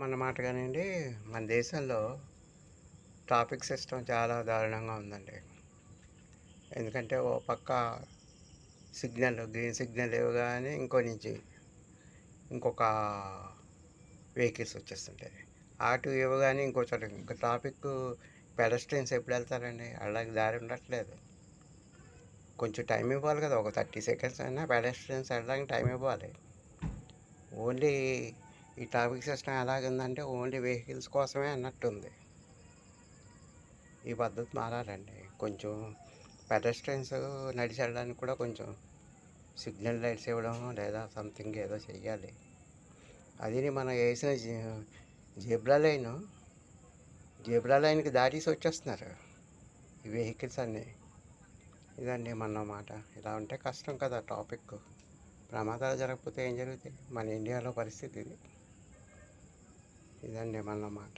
మన కానివ్వండి మన దేశంలో ట్రాఫిక్ సిస్టమ్ చాలా దారుణంగా ఉందండి. ఎందుకంటే ఓ పక్క సిగ్నల్ గ్రీన్ సిగ్నల్ ఇవ్వగానే ఇంకో నుంచి ఇంకొక వెహికల్స్ వచ్చేస్తుంటాయి. అటు ఇవ్వగానే ఇంకో చోట ఇంకా ట్రాఫిక్ పెడస్ట్రియన్స్ ఎప్పుడు వెళ్తారండి? అలాగే దారి ఉండట్లేదు. కొంచెం టైం ఇవ్వాలి కదా ఒక థర్టీ సెకండ్స్ అయినా పెడస్ట్రియన్స్ వెళ్ళడానికి టైం ఇవ్వాలి. ఓన్లీ ఈ ట్రాఫిక్ సిస్టమ్ ఎలాగుందంటే ఓన్లీ వెహికల్స్ కోసమే అన్నట్టుంది. ఈ పద్ధతి మారాలండి. కొంచెం పెడస్ట్రియన్స్ నడిచేయడానికి కూడా కొంచెం సిగ్నల్ లైట్స్ ఇవ్వడం లేదా సంథింగ్ ఏదో చెయ్యాలి. అది మనం వేసిన జేబ్రా లైన్ జేబ్రా లైన్కి దాటేసి వచ్చేస్తున్నారు. ఈ వెహికల్స్ అన్నీ. ఇదండి మన మాట. ఇలా ఉంటే కష్టం కదా టాపిక్. ప్రమాదాలు జరగకపోతే ఏం జరుగుతాయి? మన ఇండియాలో పరిస్థితి ఇది. ఇదండి మళ్ళీ మాట.